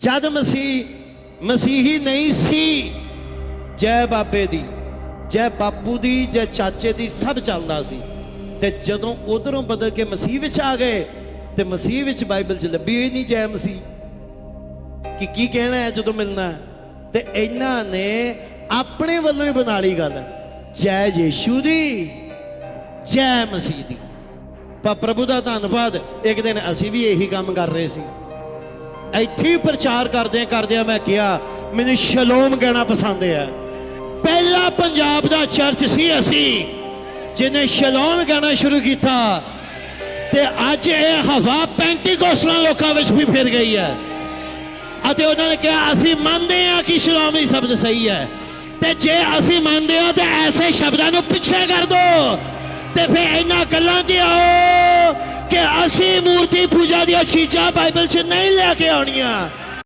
ਜਦ ਮਸੀਹ, ਮਸੀਹੀ ਨਹੀਂ ਸੀ, ਜੈ ਬਾਬੇ ਦੀ, ਜੈ ਬਾਪੂ ਦੀ, ਜੈ ਚਾਚੇ ਦੀ ਸਭ ਚੱਲਦਾ ਸੀ। ਤੇ ਜਦੋਂ ਉਧਰੋਂ ਬਦਲ ਕੇ ਮਸੀਹ ਵਿੱਚ ਆ ਗਏ, ਤੇ ਮਸੀਹ ਵਿੱਚ ਬਾਈਬਲ 'ਚ ਲੱਭੀ ਹੋਈ ਨਹੀਂ ਜੈ ਮਸੀਹ। ਕਿ ਕੀ ਕਹਿਣਾ ਹੈ ਜਦੋਂ ਮਿਲਣਾ ਹੈ? ਤੇ ਇਹਨਾਂ ਨੇ ਆਪਣੇ ਵੱਲੋਂ ਹੀ ਬਣਾ ਲਈ ਗੱਲ ਜੈ ਯੇਸ਼ੂ ਦੀ, ਜੈ ਮਸੀਹ ਦੀ। ਪਰ ਪ੍ਰਭੂ ਦਾ ਧੰਨਵਾਦ, ਇੱਕ ਦਿਨ ਅਸੀਂ ਵੀ ਇਹੀ ਕੰਮ ਕਰ ਰਹੇ ਸੀ। ਇੱਥੇ ਹੀ ਪ੍ਰਚਾਰ ਕਰਦੇ ਕਰਦੇ ਮੈਂ ਕਿਹਾ, ਮੈਨੂੰ ਸ਼ਲੋਮ ਕਹਿਣਾ ਪਸੰਦ ਹੈ ਪਹਿਲਾ ਪੰਜਾਬ ਦਾ ਚਰਚ ਸੀ ਅਸੀਂ, ਜਿਹਨੇ ਸ਼ਲੋਮ ਕਹਿਣਾ ਸ਼ੁਰੂ ਕੀਤਾ, ਤੇ ਅੱਜ ਇਹ ਹਵਾ ਪੈਂਟੀਕੋਸਟਲਾਂ ਲੋਕਾਂ ਵਿੱਚ ਵੀ ਫਿਰ ਗਈ ਹੈ। ਅਤੇ ਉਹਨਾਂ ਨੇ ਕਿਹਾ, ਅਸੀਂ ਮੰਨਦੇ ਹਾਂ ਕਿ ਸ਼ਲੋਮੀ ਸ਼ਬਦ ਸਹੀ ਹੈ। ਤੇ ਜੇ ਅਸੀਂ ਮੰਨਦੇ ਹਾਂ, ਤੇ ਐਸੇ ਸ਼ਬਦਾਂ ਨੂੰ ਪਿੱਛੇ ਕਰ ਦੋ ਤੇ ਫਿਰ ਇਹਨਾਂ ਗੱਲਾਂ ਤੇ ਆਓ। ਅਸੀਂ ਮੂਰਤੀ ਪੂਜਾ ਦੀਆਂ ਚੀਜ਼ਾਂ ਬਾਈਬਲ 'ਚ ਨਹੀਂ ਲੈ ਕੇ ਆਉਣੀਆਂ।